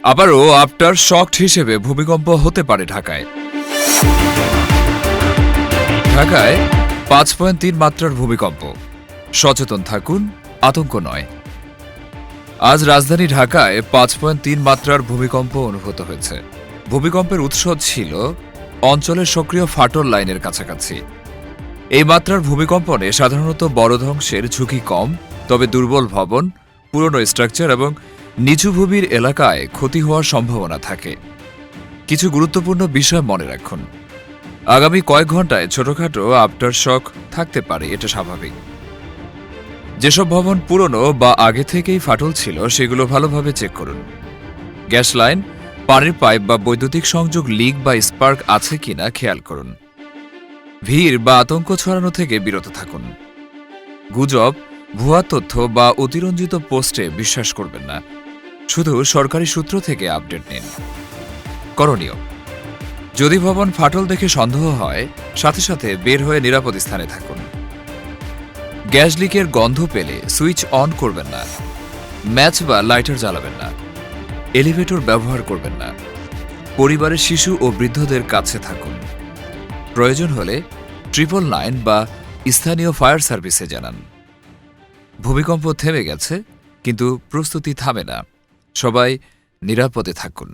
আবারও after shocked হিসেবে ভূমিকম্প হতে পারে ঢাকায়। ঢাকায় পাঁচ পয়েন্ট তিন মাত্রার ভূমিকম্প। সচেতন থাকুন, আতঙ্ক নয়। আজ রাজধানী ঢাকায় পাঁচ পয়েন্ট তিন মাত্রার ভূমিকম্প অনুভূত হয়েছে। ভূমিকম্পের উৎস ছিল অঞ্চলের সক্রিয় ফাটল লাইনের কাছাকাছি। এই মাত্রার ভূমিকম্পনে সাধারণত বড় ধ্বংসের ঝুঁকি কম, তবে দুর্বল ভবন, পুরনো স্ট্রাকচার এবং নিচু ভূমির এলাকায় ক্ষতি হওয়ার সম্ভাবনা থাকে। কিছু গুরুত্বপূর্ণ বিষয় মনে রাখুন। আগামী কয়েক ঘন্টায় ছোটখাটো আফটার শক থাকতে পারে, এটা স্বাভাবিক। যেসব ভবন পুরনো বা আগে থেকেই ফাটল ছিল, সেগুলো ভালোভাবে চেক করুন। গ্যাস লাইন, পানির পাইপ বা বৈদ্যুতিক সংযোগ লিক বা স্পার্ক আছে কিনা খেয়াল করুন। ভিড় বা আতঙ্ক ছড়ানো থেকে বিরত থাকুন। গুজব, ভুয়া তথ্য বা অতিরঞ্জিত পোস্টে বিশ্বাস করবেন না। শুধু সরকারি সূত্র থেকে আপডেট নিন। করণীয়, যদি ভবন ফাটল দেখে সন্দেহ হয়, সাথে সাথে বের হয়ে নিরাপদ স্থানে থাকুন। গ্যাস লিকের গন্ধ পেলে সুইচ অন করবেন না। ম্যাচ বা লাইটার জ্বালাবেন না। এলিভেটর ব্যবহার করবেন না। পরিবারের শিশু ও বৃদ্ধদের কাছে থাকুন। প্রয়োজন হলে ট্রিপল নাইন বা স্থানীয় ফায়ার সার্ভিসে জানান। ভূমিকম্প থেমে গেছে, কিন্তু প্রস্তুতি থামে না। সবাই নিরাপদে থাকুন।